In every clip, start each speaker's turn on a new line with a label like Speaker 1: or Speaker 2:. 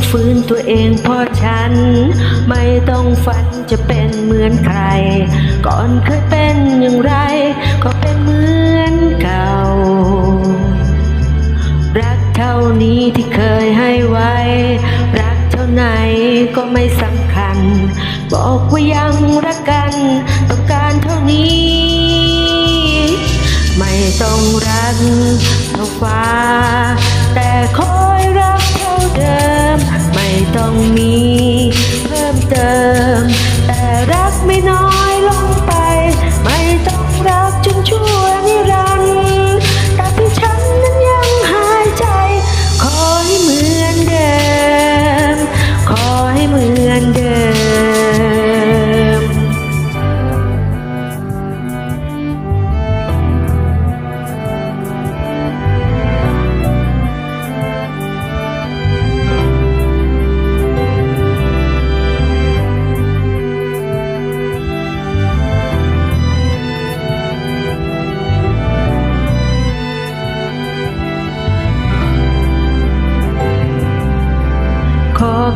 Speaker 1: ต้นตัวเองเพราะฉัน ไม่ต้องฝันจะเป็นเหมือนใคร ก่อนเคยเป็นอย่างไร ก็เป็นเหมือนเก่า รักเท่านี้ที่เคยให้ไว้ รักเท่าไหนก็ไม่สำคัญ บอกว่ายังรักกัน ต้องการเท่านี้ ไม่ต้องรักเท่าฟ้า แต่คอยรักเท่าเดิม ต้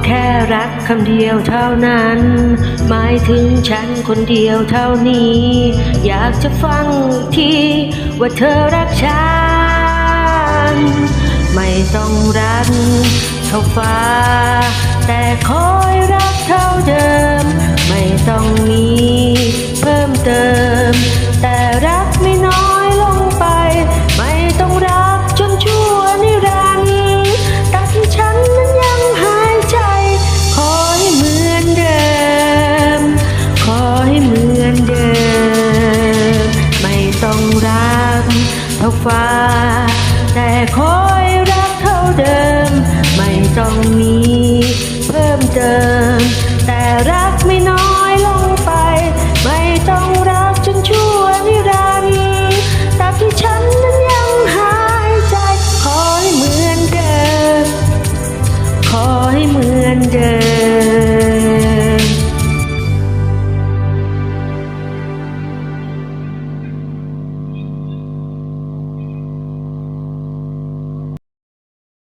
Speaker 1: แค่รักคำเดียวเท่านั้น หมายถึงฉันคนเดียวเท่านี้ อยากจะฟังอีกทีว่าเธอรักฉัน ไม่ต้องรักเท่าฟ้า แต่คอย เท่าฟ้า แต่คอย